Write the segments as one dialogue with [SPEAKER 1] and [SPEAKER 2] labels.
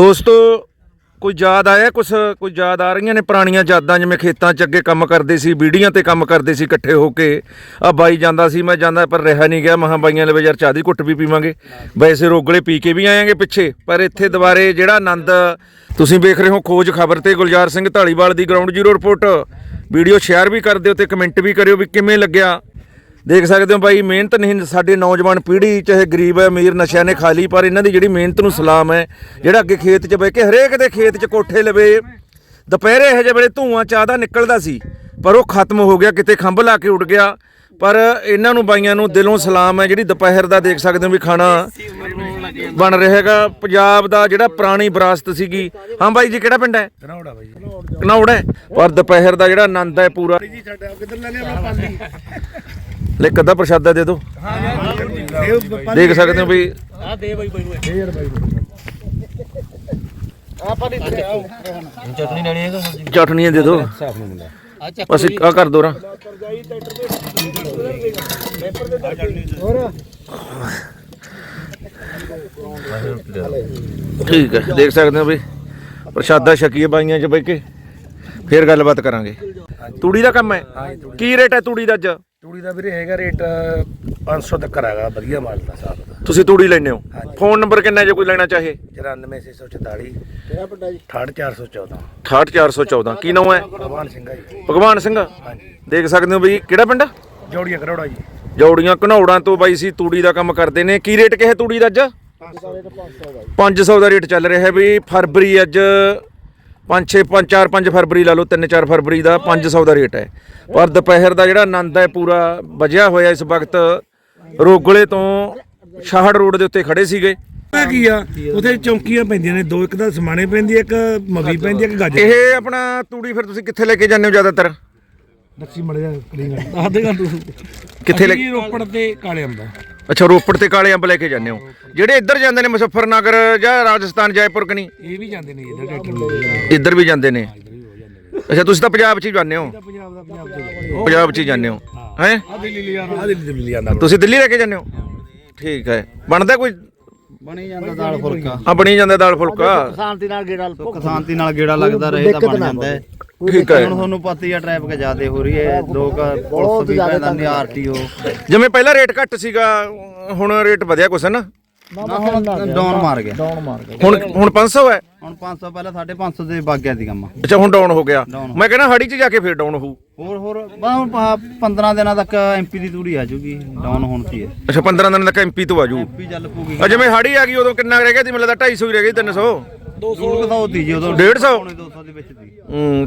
[SPEAKER 1] ਦੋਸਤੋ, ਕੋਈ ਯਾਦ ਆਇਆ? ਕੁਛ, ਕੋਈ ਯਾਦ ਆ ਰਹੀਆਂ ਨੇ ਪੁਰਾਣੀਆਂ ਯਾਦਾਂ? ਜਿਵੇਂ ਖੇਤਾਂ 'ਚ ਅੱਗੇ ਕੰਮ ਕਰਦੇ ਸੀ, ਬੀੜੀਆਂ ਤੇ ਕੰਮ ਕਰਦੇ ਸੀ ਇਕੱਠੇ ਹੋ ਕੇ। ਆ ਬਾਈ ਜਾਂਦਾ ਸੀ, ਮੈਂ ਜਾਂਦਾ, ਪਰ ਰਿਹਾ ਨਹੀਂ ਗਿਆ। ਮਹਾਂ ਬਾਈਆਂ ਲਵੇ ਯਾਰ ਚਾਹ ਦੀ ਘੁੱਟ ਵੀ ਪੀਵਾਂਗੇ। ਵੈਸੇ ਰੋਗਲੇ ਪੀ ਕੇ ਵੀ ਆਏਗੇ ਪਿੱਛੇ। ਪਰ ਇੱਥੇ ਦੁਬਾਰੇ ਜਿਹੜਾ ਆਨੰਦ, ਤੁਸੀਂ ਵੇਖ ਰਹੇ ਹੋ ਖੋਜ ਖਬਰ ਤੇ ਗੁਲਜ਼ਾਰ ਸਿੰਘ ਢਾਲੀਵਾਲ ਦੀ ground zero report video share ਵੀ ਕਰ ਦਿਓ ਤੇ ਕਮੈਂਟ ਵੀ ਕਰਿਓ ਵੀ ਕਿਵੇਂ ਲੱਗਿਆ। ਦੇਖ ਸਕਦੇ ਹੋ ਬਾਈ ਮਿਹਨਤ ਨਹੀਂ ਸਾਡੇ ਨੌਜਵਾਨ ਪੀੜ੍ਹੀ ਚਾਹੇ ਗਰੀਬ ਹੈ ਅਮੀਰ ਨਸ਼ਿਆਂ ਨੇ ਖਾ ਲਈ ਪਰ ਇਹਨਾਂ ਦੀ ਜਿਹੜੀ ਮਿਹਨਤ ਨੂੰ ਸਲਾਮ ਹੈ ਜਿਹੜਾ ਅੱਗੇ ਖੇਤ 'ਚ ਬਹਿ ਕੇ ਹਰੇਕ ਦੇ ਖੇਤ 'ਚ ਕੋਠੇ ਲਵੇ ਦੁਪਹਿਰੇ ਇਹੋ ਜਿਹੇ ਵੇਲੇ ਧੂਆਂ ਚਾਹ ਦਾ ਨਿਕਲਦਾ ਸੀ ਪਰ ਉਹ ਖਤਮ ਹੋ ਗਿਆ ਕਿਤੇ ਖੰਭ ਲਾ ਕੇ ਉੱਡ ਗਿਆ ਪਰ ਇਹਨਾਂ ਨੂੰ ਬਾਈਆਂ ਨੂੰ ਦਿਲੋਂ ਸਲਾਮ ਹੈ ਜਿਹੜੀ ਦੁਪਹਿਰ ਦਾ ਦੇਖ ਸਕਦੇ ਹੋ ਵੀ ਖਾਣਾ ਬਣ ਰਿਹਾ ਹੈਗਾ ਪੰਜਾਬ ਦਾ ਜਿਹੜਾ ਪੁਰਾਣੀ ਵਿਰਾਸਤ ਸੀਗੀ। ਹਾਂ ਬਾਈ ਜੀ ਕਿਹੜਾ ਪਿੰਡ ਹੈ?
[SPEAKER 2] ਕਨੌੜਾ ਬਾਈ
[SPEAKER 1] ਕਨੌੜ ਪਰ ਦੁਪਹਿਰ ਦਾ ਜਿਹੜਾ ਆਨੰਦ ਹੈ ਪੂਰਾ।
[SPEAKER 2] ਜੀ ਸਾਡਾ ਕਿੱਧਰ ਲੈ ਲਿਆ ਆਪਣਾ ਪਾਲੀ?
[SPEAKER 1] ਲੈ ਕੱਦਾ ਪ੍ਰਸ਼ਾਦਾ ਦੇ ਦਿਓ।
[SPEAKER 2] ਇਹ
[SPEAKER 1] ਦੇਖ ਸਕਦੇ ਹੋ ਵੀ
[SPEAKER 3] ਆ ਦੇ ਬਾਈ ਬਾਈ ਨੂੰ
[SPEAKER 2] ਇਹ ਯਾਰ ਬਾਈ
[SPEAKER 3] ਚਟਨੀ ਲੈਣੀ ਹੈਗਾ
[SPEAKER 1] ਚਟਨੀਆਂ ਦੇ ਦਿਓ। ਬਸ ਆ ਕਰ ਦੋ ਰਾ।
[SPEAKER 2] ਹੋਰ
[SPEAKER 1] ਠੀਕ ਹੈ ਦੇਖ ਸਕਦੇ ਹੋ ਵੀ ਪ੍ਰਸ਼ਾਦਾ ਛਕੀਏ ਬਾਈਆਂ ਚ ਬਹਿ ਕੇ ਫੇਰ ਗੱਲਬਾਤ ਕਰਾਂਗੇ। ਤੂੜੀ ਦਾ ਕੰਮ ਹੈ? ਕੀ ਰੇਟ ਹੈ ਤੂੜੀ ਦਾ ਅੱਜ?
[SPEAKER 2] ਤੂੜੀ ਦਾ ਵੀਰੇ ਹੈਗਾ ਰੇਟ 500 ਤੱਕ ਹੈਗਾ ਵਧੀਆ ਮਾਲ ਦਾ ਸਾਫ਼ ਦਾ।
[SPEAKER 1] ਤੁਸੀਂ ਤੂੜੀ ਲੈਣੇ ਹੋ? ਫੋਨ ਨੰਬਰ ਕਿੰਨਾ ਜੇ ਕੋਈ ਲੈਣਾ ਚਾਹੇ?
[SPEAKER 2] 94644 ਕਿਹੜਾ ਪਿੰਡਾ ਜੀ? 68414
[SPEAKER 1] 68414 ਕੀ ਨਾਮ ਹੈ?
[SPEAKER 2] ਭਗਵਾਨ ਸਿੰਘ ਜੀ।
[SPEAKER 1] ਭਗਵਾਨ ਸਿੰਘ?
[SPEAKER 2] ਹਾਂਜੀ।
[SPEAKER 1] ਦੇਖ ਸਕਦੇ ਹੋ ਵੀ ਕਿਹੜਾ ਪਿੰਡ?
[SPEAKER 2] ਜੋੜੀਆਂ ਕਰੋੜਾ ਜੀ।
[SPEAKER 1] ਜੌੜੀਆਂ ਘਨੌੜਾਂ ਤੋਂ ਬਾਈ ਸੀ ਤੂੜੀ ਦਾ ਕੰਮ ਕਰਦੇ ਨੇ। ਕੀ ਰੇਟ ਕਿਹਾ ਤੂੜੀ ਦਾ ਅੱਜ? 500 ਦਾ ਰੇਟ ਚੱਲ ਰਿਹਾ ਹੈ ਵੀ ਫਰਵਰੀ ਅੱਜ 5 6 5 4 5 ਫਰਵਰੀ ਲਾ ਲਓ 3 4 ਫਰਵਰੀ ਦਾ 500 ਦਾ ਰੇਟ ਹੈ। ਪਰ ਦੁਪਹਿਰ ਦਾ ਜਿਹੜਾ ਆਨੰਦ ਹੈ ਪੂਰਾ ਵਜਿਆ ਹੋਇਆ ਇਸ ਵਕਤ ਰੋਗਲੇ ਤੋਂ ਸ਼ਾਹੜ ਰੋਡ ਦੇ ਉੱਤੇ ਖੜੇ ਸੀਗੇ।
[SPEAKER 2] ਆ ਕੀ ਆ? ਉਥੇ ਚੌਂਕੀਆਂ ਪੈਂਦੀਆਂ ਨੇ ਦੋ ਇੱਕ ਤਾਂ ਸਮਾਣੇ ਪੈਂਦੀ ਇੱਕ ਮਵੀ ਪੈਂਦੀ ਇੱਕ ਗੱਜ
[SPEAKER 1] ਇਹ ਆਪਣਾ ਤੂੜੀ ਫਿਰ ਤੁਸੀਂ ਕਿੱਥੇ ਲੈ ਕੇ ਜਾਂਦੇ ਹੋ ਜ਼ਿਆਦਾਤਰ?
[SPEAKER 2] ਦੱਸੀ ਮੜ ਜਾ ਕਲੀਨ। ਦੱਸ ਦੇਗਾ ਤੂੰ
[SPEAKER 1] ਕਿੱਥੇ ਲੈ
[SPEAKER 2] ਰੋਪੜ ਤੇ ਕਾਲੇ ਅੰਬਾ।
[SPEAKER 1] ਅੱਛਾ ਰੋਪੜ ਤੇ ਕਾਲੇ ਅੰਬ ਲੈ ਕੇ ਜਾਂਦੇ ਹੋ। ਜਿਹੜੇ ਇੱਧਰ ਜਾਂਦੇ ਨੇ ਮੁਜ਼ੱਫਰਨਗਰ ਜਾਂ ਰਾਜਸਥਾਨ ਜੈਪੁਰ ਕਨੀ
[SPEAKER 2] ਇਹ ਵੀ ਜਾਂਦੇ ਨੇ ਇਹਦਾ ਟਰੈਕਟਰ ਨੂੰ।
[SPEAKER 1] ਇੱਧਰ ਵੀ ਜਾਂਦੇ ਨੇ। ਅੱਛਾ ਤੁਸੀਂ ਤਾਂ ਪੰਜਾਬ 'ਚ ਹੀ ਜਾਂਦੇ ਹੋ।
[SPEAKER 2] ਪੰਜਾਬ ਦਾ ਪੰਜਾਬ ਤੋਂ
[SPEAKER 1] ਪੰਜਾਬ 'ਚ ਹੀ ਜਾਂਦੇ ਹੋ। ਹੈ।
[SPEAKER 2] ਆ ਦਿੱਲੀ ਲਿਆ ਆ ਦਿੱਲੀ ਦਿੱਲੀ ਜਾਂਦਾ
[SPEAKER 1] ਤੁਸੀਂ ਦਿੱਲੀ ਲੈ ਕੇ ਜਾਂਦੇ ਹੋ? ਠੀਕ ਹੈ। ਬਣਦਾ ਕੋਈ?
[SPEAKER 3] ਬਣੀ ਜਾਂਦਾ ਦਾਲ ਫੁਲਕਾ।
[SPEAKER 1] ਆ ਬਣੀ ਜਾਂਦਾ ਦਾਲ ਫੁਲਕਾ।
[SPEAKER 3] ਸ਼ਾਂਤੀ ਨਾਲ ਗੇੜਾ ਸ਼ਾਂਤੀ ਨਾਲ ਗੇੜਾ ਲੱਗਦਾ ਰਹੇ ਤਾਂ ਬਣ ਜਾਂਦਾ ਹੈ।
[SPEAKER 1] ਠੀਕ ਹੈ।
[SPEAKER 3] ਹੁਣ ਤੁਹਾਨੂੰ ਪਤਾ ਹੀ ਆ ਟ੍ਰੈਫਿਕ ਜ਼ਿਆਦੇ ਹੋ ਰਹੀ ਹੈ ਲੋਕ ਪੁਲਿਸ ਵੀ ਪੈਂਦਾ ਨੇ ਆਰਟੀਓ
[SPEAKER 1] ਜਿਵੇਂ ਪਹਿਲਾਂ ਰੇਟ ਘੱਟ ਸੀਗਾ ਹੁਣ ਰੇਟ ਵਧਿਆ ਕੁਛ ਹੈ ਨਾ?
[SPEAKER 3] ਨਾ ਹੁਣ ਡਾਊਨ ਮਾਰ ਗਿਆ।
[SPEAKER 1] ਹੁਣ ਹੁਣ 500 ਹੈ?
[SPEAKER 3] ਹੁਣ 500 ਪਹਿਲਾਂ 550 ਦੇ ਵਗ ਗਿਆ ਸੀ ਕੰਮ।
[SPEAKER 1] ਅੱਛਾ ਹੁਣ ਡਾਊਨ ਹੋ ਗਿਆ। ਮੈਂ ਕਹਿੰਦਾ ਹਾੜੀ 'ਚ ਜਾ ਕੇ ਫੇਰ ਡਾਊਨ ਹੋਊ।
[SPEAKER 3] ਹੋਰ ਹੋਰ ਬਸ ਹੁਣ ਆਹ 15 ਦਿਨਾਂ ਤੱਕ ਐਮਪੀ ਦੀ ਤੂੜੀ ਆ ਜੂਗੀ ਡਾਊਨ ਹੋਣ ਸੀ
[SPEAKER 1] ਅੱਛਾ 15 ਦਿਨ ਤੱਕ ਐਮਪੀ ਤੋਂ ਆਜੂ
[SPEAKER 3] ਐਮਪੀ ਚੱਲ ਪੂਗੀ
[SPEAKER 1] ਆ ਜਿਵੇਂ ਹਾੜੀ ਆ ਗਈ ਉਦੋਂ ਕਿੰਨਾ ਰਹਿ ਗਿਆ ਸੀ? ਮੈਨੂੰ ਲੱਗਦਾ 250 ਹੀ ਰਹਿ ਗਈ 300
[SPEAKER 3] 200 ਕਦਾ ਹੋਤੀ ਜੀ ਉਦੋਂ
[SPEAKER 1] 150
[SPEAKER 3] ਪੌਣੇ 200 ਦੇ ਵਿੱਚ ਸੀ
[SPEAKER 1] ਹੂੰ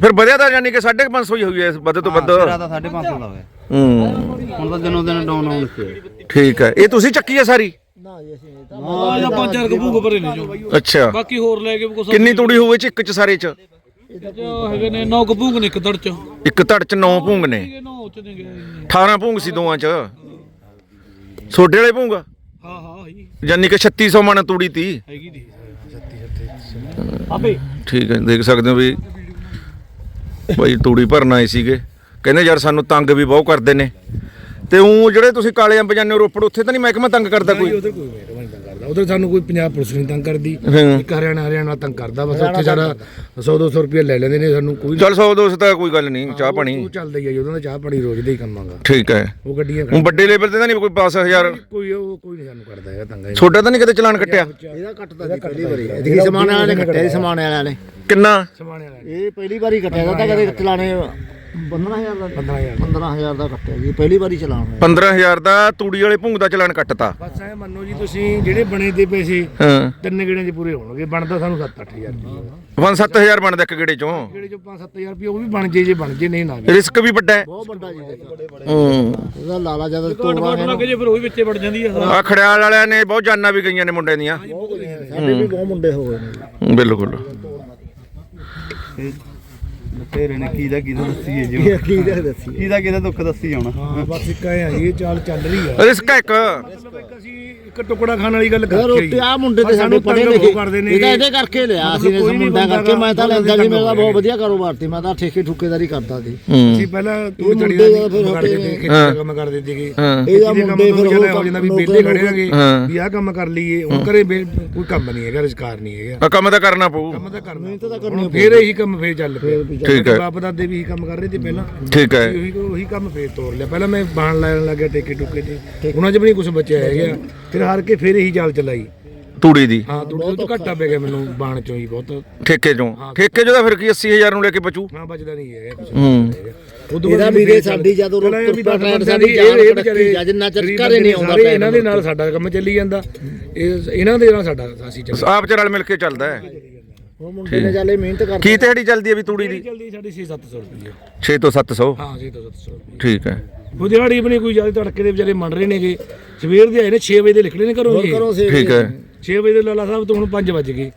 [SPEAKER 1] ਫਿਰ ਵਧਿਆ ਤਾਂ ਯਾਨੀ ਕਿ 550 ਹੀ ਹੋਈ ਹੈ ਵੱਧ ਤੋਂ ਵੱਧ।
[SPEAKER 3] ਤਾਂ 550 ਦਾ ਹੋਇਆ।
[SPEAKER 1] ਹੂੰ।
[SPEAKER 3] ਹੁਣ ਤਾਂ ਦਿਨੋਂ ਦਿਨ ਡਾਊਨ ਹੋਣ ਸੀ
[SPEAKER 1] ਠੀਕ ਹੈ ਇਹ ਤੁਸੀਂ ਚੱਕੀ ਹੈ ਸਾਰੀ?
[SPEAKER 4] ਇਹਦਾ ਪੰਜ ਚਾਰ ਕਬੂਕ ਭਰੇ ਨੇ ਜੋ
[SPEAKER 1] ਅੱਛਾ।
[SPEAKER 4] ਬਾਕੀ ਹੋਰ ਲੈ ਕੇ ਕੁਛ
[SPEAKER 1] ਕਿੰਨੀ ਤੂੜੀ ਹੋਵੇ ਚ ਇੱਕ ਚ ਸਾਰੇ ਚ?
[SPEAKER 4] ਜੋ ਹੈਗੇ ਨੇ ਨੌ ਕਬੂਕ ਨੇ ਇੱਕ ਦੜ ਚ।
[SPEAKER 1] ਇੱਕ ਧੜ ਚ 9 ਭੂੰਗ ਨੇ।
[SPEAKER 4] ਚ ਨੇ ਗਏ
[SPEAKER 1] 18 ਭੂੰਗ ਸੀ ਦੋਵਾਂ ਚ। ਛੋਡੇ ਵਾਲੇ ਭੂੰਗ?
[SPEAKER 4] ਹਾਂ ਹਾਂ ਹੈਗੀ
[SPEAKER 1] ਯਾਨੀ ਕਿ 3600 ਮਣ ਤੂੜੀ ਤੀ।
[SPEAKER 4] ਹੈਗੀ ਦੀ।
[SPEAKER 1] ਠੀਕ ਹੈ ਦੇਖ ਸਕਦੇ ਹੋ ਵੀ ਭਾਈ ਤੂੜੀ ਭਰਨ ਆਏ ਸੀਗੇ। ਕਹਿੰਦੇ ਯਾਰ ਸਾਨੂੰ ਤੰਗ ਵੀ ਬਹੁਤ ਕਰਦੇ ਨੇ। ਤੇ ਉਹ ਜਿਹੜੇ ਤੁਸੀਂ ਕਾਲੇ ਅੰਬ ਜਾਂਦੇ ਹੋ ਰੋਪੜ ਉੱਥੇ ਤਾਂ ਨਹੀਂ ਮਹਿਕਮਾ ਤੰਗ ਕਰਦਾ ਕੋਈ?
[SPEAKER 2] ਉਧਰ ਸਾਨੂੰ ਕੋਈ ਪੰਜਾਬ ਪੁਲਿਸ ਨਹੀਂ ਤੰਗ ਕਰਦੀ।
[SPEAKER 1] ਹਾਂ।
[SPEAKER 2] ਇੱਕ ਹਰਿਆਣਾ ਹਰਿਆਣਾ ਤੰਗ ਕਰਦਾ ਬਸ ਉੱਥੇ ਸਾਡਾ 100 200 ਰੁਪਏ ਲੈ ਲੈਂਦੇ ਨੇ ਸਾਨੂੰ ਕੋਈ
[SPEAKER 1] ਚਲ 100 200 ਤਾਂ ਕੋਈ ਗੱਲ ਨਹੀਂ ਚਾਹ ਪਾਣੀ।
[SPEAKER 2] ਉਹ ਚੱਲਦਾ ਹੀ ਆ ਜੀ, ਉਹਨਾਂ ਦਾ ਚਾਹ ਪਾਣੀ ਰੋਜ਼ ਦਾ ਹੀ ਕੰਮ ਆਗਾ।
[SPEAKER 1] ਠੀਕ ਹੈ।
[SPEAKER 2] ਉਹ ਗੱਡੀਆਂ
[SPEAKER 1] ਹੁਣ ਵੱਡੇ ਲੈਵਲ ਤੇ ਤਾਂ ਨਹੀਂ ਕੋਈ 10000
[SPEAKER 2] ਕੋਈ ਉਹ ਕੋਈ ਨਹੀਂ ਸਾਨੂੰ ਕਰਦਾ ਹੈਗਾ ਤੰਗਾ।
[SPEAKER 1] ਛੋਟਾ ਤਾਂ ਨਹੀਂ ਕਦੇ ਚਲਾਨ ਕੱਟਿਆ?
[SPEAKER 5] ਇਹਦਾ ਕੱਟਦਾ ਸੀ ਪਹਿਲੀ ਵਾਰੀ। ਇਹਦੀ ਸਮਾਨ ਵਾਲਿਆਂ ਨੇ ਕੱਟਿਆ ਸੀ ਸਮਾਨ ਵਾਲਿਆਂ ਨੇ।
[SPEAKER 1] ਕਿੰਨਾ?
[SPEAKER 2] ਸਮਾਣੇ ਵਾਲਾ
[SPEAKER 5] ਇਹ ਪਹਿਲੀ ਵਾਰੀ ਕੱਟਿਆ ਦਾ ਤਾਂ ਕਦੇ ਚਲਾਣੇ 15000 ਦਾ
[SPEAKER 2] 15000
[SPEAKER 5] 15000 ਦਾ ਕੱਟਿਆ ਜੀ ਪਹਿਲੀ ਵਾਰੀ ਚਲਾਣ ਹੋਇਆ।
[SPEAKER 1] 15000 ਦਾ ਤੂੜੀ ਵਾਲੇ ਭੂੰਗ ਦਾ ਚਲਾਨ ਕੱਟਤਾ।
[SPEAKER 2] ਬਸ ਐ ਮੰਨੋ ਜੀ ਤੁਸੀਂ ਜਿਹੜੇ ਬਣੇ ਦੇ ਪੈਸੇ
[SPEAKER 1] ਹਾਂ।
[SPEAKER 2] ਤਿੰਨ ਗੇੜਿਆਂ 'ਚ ਪੂਰੇ ਹੋਣਗੇ ਬਣਦਾ ਸਾਨੂੰ 7-8000 ਰੁਪਏ
[SPEAKER 1] 5-7000 ਬਣਦਾ ਇੱਕ ਗੇੜੇ ਚੋਂ।
[SPEAKER 2] ਗੇੜੇ 'ਚੋਂ 5-7000 ਰੁਪਏ ਉਹ ਵੀ ਬਣ ਜੇ ਜੇ ਬਣ ਜੇ ਨਹੀਂ ਨਾ ਵੀ।
[SPEAKER 1] ਰਿਸਕ ਵੀ ਵੱਡਾ ਹੈ।
[SPEAKER 5] ਬਹੁਤ ਵੱਡਾ ਜੀ ਦੇਖੋ।
[SPEAKER 1] ਹੂੰ।
[SPEAKER 5] ਇਹਦਾ ਲਾਲਾ ਜਦ
[SPEAKER 4] ਘੱਟ
[SPEAKER 5] ਤੋੜਾ
[SPEAKER 4] ਘੱਟ ਲੱਗ ਜੇ ਫਿਰ ਉਹ ਵੀ ਵਿੱਚੇ ਵੜ ਜਾਂਦੀ ਆ
[SPEAKER 1] ਆ ਖੜਿਆਲ ਵਾਲਿਆਂ ਨੇ ਬਹੁਤ ਜਾਨਾਂ ਵੀ ਗਈਆਂ ਨੇ ਮੁੰਡੇ ਦੀਆਂ।
[SPEAKER 5] ਸਾਡੇ ਵੀ ਬਹੁਤ ਮੁੰਡੇ ਹੋ ਗਏ ਨੇ।
[SPEAKER 1] ਬਿਲਕੁਲ।
[SPEAKER 3] ਬਥੇਰੇ ਨੇ ਕੀ ਦਾ ਕੀ ਦਾ ਦੱਸੀਏ ਜੀ
[SPEAKER 5] ਇਹ ਕੀ ਦਾ ਦੱਸੀ
[SPEAKER 3] ਕੀ ਦਾ ਕਿਹਦਾ ਦੁੱਖ ਦੱਸੀ ਆਉਣਾ
[SPEAKER 2] ਹਾਂ ਬਸ ਇੱਕ ਐ ਆ ਜੀ, ਇਹ ਚਾਲ ਚੱਲ ਰਹੀ ਆ।
[SPEAKER 1] ਰਿਸਕ ਇੱਕ।
[SPEAKER 2] ਇੱਕ ਅਸੀਂ ਇੱਕ ਟੁਕੜਾ ਖਾਣ ਵਾਲੀ ਗੱਲ ਕਰਕੇ
[SPEAKER 5] ਰੋਟੀ ਆ। ਮੁੰਡੇ ਤੇ
[SPEAKER 2] ਸਾਨੂੰ
[SPEAKER 5] ਪੜੇ ਲਿਖੇ।
[SPEAKER 2] ਬਹੁਤ ਕਰਦੇ ਨੇ
[SPEAKER 5] ਇਹ ਤਾਂ
[SPEAKER 2] ਇਹ।
[SPEAKER 5] ਇਹਦੇ ਕਰਕੇ ਲਿਆ ਅਸੀਂ
[SPEAKER 2] ਵੀ
[SPEAKER 5] ਮੁੰਡਾ ਕਰਕੇ। ਮੈਂ ਤਾਂ ਲੈਂਦਾ ਸੀ ਮੇਰਾ ਬਹੁਤ ਵਧੀਆ ਕਾਰੋਬਾਰ ਸੀ ਮੈਂ ਤਾਂ ਠੇਕੇ ਠੁਕੇਦਾਰੀ ਕਰਦਾ ਸੀ।
[SPEAKER 2] ਅਸੀਂ ਪਹਿਲਾਂ ਤੂੰ
[SPEAKER 5] ਮੁੰਡੇ
[SPEAKER 2] ਜੜੀ
[SPEAKER 5] ਦਾ
[SPEAKER 2] ਦਾ ਕੰਮ ਕਰਦੇ ਸੀਗੇ।
[SPEAKER 1] ਹਾਂ।
[SPEAKER 5] ਇਹਦਾ
[SPEAKER 2] ਇਹਦੇ ਕੰਮ
[SPEAKER 5] ਮੁੰਡੇ ਫਿਰ
[SPEAKER 2] ਹੋ ਜਾਂਦਾ ਵੀ ਵਿਹਲੇ ਖੜੇ ਹੈਗੇ। ਵੀ ਆਹ ਕੰਮ ਕਰ ਲਈਏ ਹੁਣ ਘਰੇ ਬੇ- ਕੋਈ ਕੰਮ ਨਹੀਂ ਹੈਗਾ ਰੁਜ਼ਗਾਰ ਨਹੀਂ ਹੈਗਾ।
[SPEAKER 1] ਆ ਕੰਮ ਤਾਂ ਕਰਨਾ ਪਊ।
[SPEAKER 2] ਕੰਮ ਤਾਂ ਕਰਨਾ
[SPEAKER 5] ਮਿਹਨਤ ਤਾਂ ਕਰਨੀ
[SPEAKER 2] ਫੇਰ ਇਹੀ ਕੰਮ ਫੇਰ ਚੱਲ ਪਿਆ।
[SPEAKER 1] ਠੀਕ ਹੈ।
[SPEAKER 2] ਬਾਪ ਦਾਦੇ ਵੀ ਇਹੀ ਕੰਮ ਕਰ ਰਹੇ ਸੀ ਪਹਿਲਾਂ।
[SPEAKER 1] ਠੀਕ ਹੈ।
[SPEAKER 2] ਉਹੀ ਉਹੀ ਕੰਮ ਫੇਰ ਤੋਰ ਲਿਆ। ਪਹਿਲਾਂ ਮੈਂ ਬਾਣ ਲੈਣ ਲੱਗਿਆ ਟੇਕੇ ਟੁਕੇ ਤੇ। ਉਹਨਾਂ 'ਚ ਵੀ ਨਹੀਂ ਕੁਝ ਬਚਿਆ ਹੈਗਾ। ਫਿਰ ਹਾਰ ਕੇ ਫੇਰ ਇਹੀ ਚਾਲ ਚਲਾਈ।
[SPEAKER 1] ਤੂੜੀ ਦੀ।
[SPEAKER 2] ਹਾਂ ਥੋੜਾ ਤੋਂ ਘਾਟਾ ਪੈ ਗਿਆ ਮੈਨੂੰ ਬਾਣ ਚੋਂ ਹੀ ਬਹੁਤ।
[SPEAKER 1] ਠੇਕੇ ਚੋਂ। ਠੇਕੇ ਚੋਂ ਤਾਂ ਫਿਰ ਕੀ 80000 ਨੂੰ ਲੈ ਕੇ ਬਚੂ?
[SPEAKER 2] ਹਾਂ ਬਚਦਾ ਨਹੀਂ ਹੈਗਾ ਕੁਝ
[SPEAKER 1] ਹੂੰ।
[SPEAKER 2] ਉਦੋਂ
[SPEAKER 5] ਇਹਦਾ
[SPEAKER 2] ਬਾਅਦ
[SPEAKER 5] ਵੀਰੇ
[SPEAKER 2] ਫੇਰ
[SPEAKER 5] ਸਾਡੀ ਜਦੋਂ
[SPEAKER 2] ਪਹਿਲਾਂ ਇਹ ਵੀ ਦਸ
[SPEAKER 5] ਸਾਡੀ
[SPEAKER 2] ਇਹ
[SPEAKER 5] ਕੜਕੀ
[SPEAKER 2] ਵਿਚਾਰੇ
[SPEAKER 5] ਜਿੰਨਾ ਚਿਰ
[SPEAKER 2] ਗਰੀਬ
[SPEAKER 5] ਘਰੇ ਨਹੀਂ ਆਉਂਦਾ
[SPEAKER 2] ਸਾਰੇ ਇਹਨਾਂ ਦੇ ਨਾਲ ਸਾਡਾ ਕੰਮ ਚੱਲੀ ਜਾਂਦਾ। ਇਹ ਇਹਨਾਂ ਦੇ ਨਾਲ ਸਾਡਾ ਅਸੀਂ ਚੱਲੀ।
[SPEAKER 1] ਆਪ ਚ ਰਲ ਮਿਲ ਕੇ ਚੱਲਦਾ ਹੈ।
[SPEAKER 5] ਉਹ ਮੁੰਡੇ ਨੇ ਚੱਲੇ ਮਿਹਨਤ ਕਰ
[SPEAKER 1] ਕੀ ਦਿਹਾੜੀ ਚੱਲਦੀ ਹੈ ਵੀ ਤੂੜੀ ਦੀ?
[SPEAKER 2] ਚੱਲਦੀ ਸਾਡੀ 6-700 ਰੁਪਏ
[SPEAKER 1] 6 ਤੋਂ 700
[SPEAKER 2] ਹਾਂ 6-700 ਰੁਪਏ
[SPEAKER 1] ਠੀਕ ਹੈ।
[SPEAKER 2] ਉਹ ਦਿਹਾੜੀ ਬਣੀ ਕੋਈ ਜ਼ਿਆਦਾ ਤੜਕੇ ਦੇ ਵਿਚਾਰੇ ਮੰਨ ਰਹੇ ਨੇਗੇ। ਸਵੇਰ ਦੇ ਆਏ ਨੇ 6 ਵਜੇ ਦੇ ਨਿਕਲੇ ਨੇ ਘਰੋਂ ਜੀ
[SPEAKER 5] ਕਰੋ ਸੇ
[SPEAKER 1] ਠੀਕ ਹੈ।
[SPEAKER 2] 6 ਵਜੇ ਦੇ ਲਾਲਾ ਸਾਹਿਬ ਤੋਂ ਹੁਣ 5 ਵਜ ਗਏ।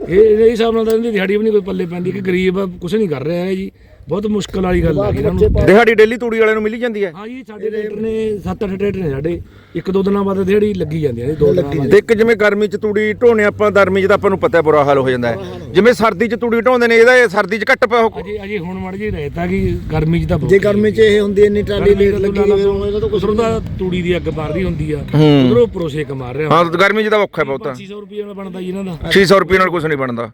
[SPEAKER 2] ਇਹ ਇਹਦੇ ਹਿਸਾਬ ਨਾਲ ਤਾਂ ਇਹਦੀ ਦਿਹਾੜੀ ਵੀ ਨਹੀਂ ਕੋਈ ਪੱਲੇ ਪੈਂਦੀ ਕਿ ਗਰੀਬ ਆ ਕੁਝ ਨਹੀਂ ਕਰ ਰਿਹਾ ਹੈ ਜੀ। ਬਹੁਤ ਮੁਸ਼ਕਲ ਵਾਲੀ ਗੱਲ ਹੈ ਇਹਨਾਂ ਨੂੰ।
[SPEAKER 1] ਦਿਹਾੜੀ ਡੇਲੀ ਤੂੜੀ ਵਾਲਿਆਂ ਨੂੰ ਮਿਲੀ ਜਾਂਦੀ ਹੈ?
[SPEAKER 2] ਹਾਂ ਜੀ ਸਾਡੇ ਟਰੈਕਟਰ ਨੇ 7-8 ਟਰੈਕਟਰ ਨੇ ਸਾਡੇ। ਇੱਕ ਦੋ ਦਿਨਾਂ ਬਾਅਦ ਦਿਹਾੜੀ ਲੱਗੀ ਜਾਂਦੀ ਹੈ ਦੋ ਦਿਨਾਂ ਬਾਅਦ।
[SPEAKER 1] ਇੱਕ ਜਿਵੇਂ ਗਰਮੀ ਚ ਤੂੜੀ ਢੋਣੇ ਆਪਾਂ ਗਰਮੀ ਚ ਤਾਂ ਆਪਾਂ ਨੂੰ ਪਤਾ ਬੁਰਾ ਹਾਲ ਹੋ ਜਾਂਦਾ ਹੈ। ਜਿਵੇਂ ਸਰਦੀ ਚ ਤੂੜੀ ਢੋਂਦੇ ਨੇ ਇਹਦਾ ਇਹ ਸਰਦੀ ਚ ਘੱਟ ਪਿਆ ਹੋ
[SPEAKER 2] ਅਜੇ ਅਜੇ ਹੁਣ ਮੜ ਜੀ ਰਹਿਤਾ ਕਿ ਗਰਮੀ 'ਚ ਤਾਂ
[SPEAKER 5] ਜੇ ਗਰਮੀ ਚ ਇਹ ਹੁੰਦੀ ਇੰਨੀ ਟਰਾਲੀ ਲੇਟ ਲੱਗੀ ਹੋਵੇ ਇਹਦਾ ਤਾਂ ਕੁਝ
[SPEAKER 2] ਉਧਰੋਂ ਦਾ ਤੂੜੀ ਦੀ ਅੱਗ ਮਾਰਦੀ ਹੁੰਦੀ ਆ। ਉਧਰੋਂ ਪਰੋਸੇ ਕਮਾਰ ਰਿਹਾ।
[SPEAKER 1] ਹਾਂ ਗਰਮੀ ਚ ਤਾਂ ਔਖਾ ਹੈ ਬਹੁਤ
[SPEAKER 2] 2500 ਰੁਪਏ ਨਾਲ ਬਣਦਾ ਜੀ ਇਹਨਾਂ ਦਾ।
[SPEAKER 1] 600 ਰੁਪਏ ਨਾਲ ਕੁਝ ਨਹੀਂ ਬਣਦਾ।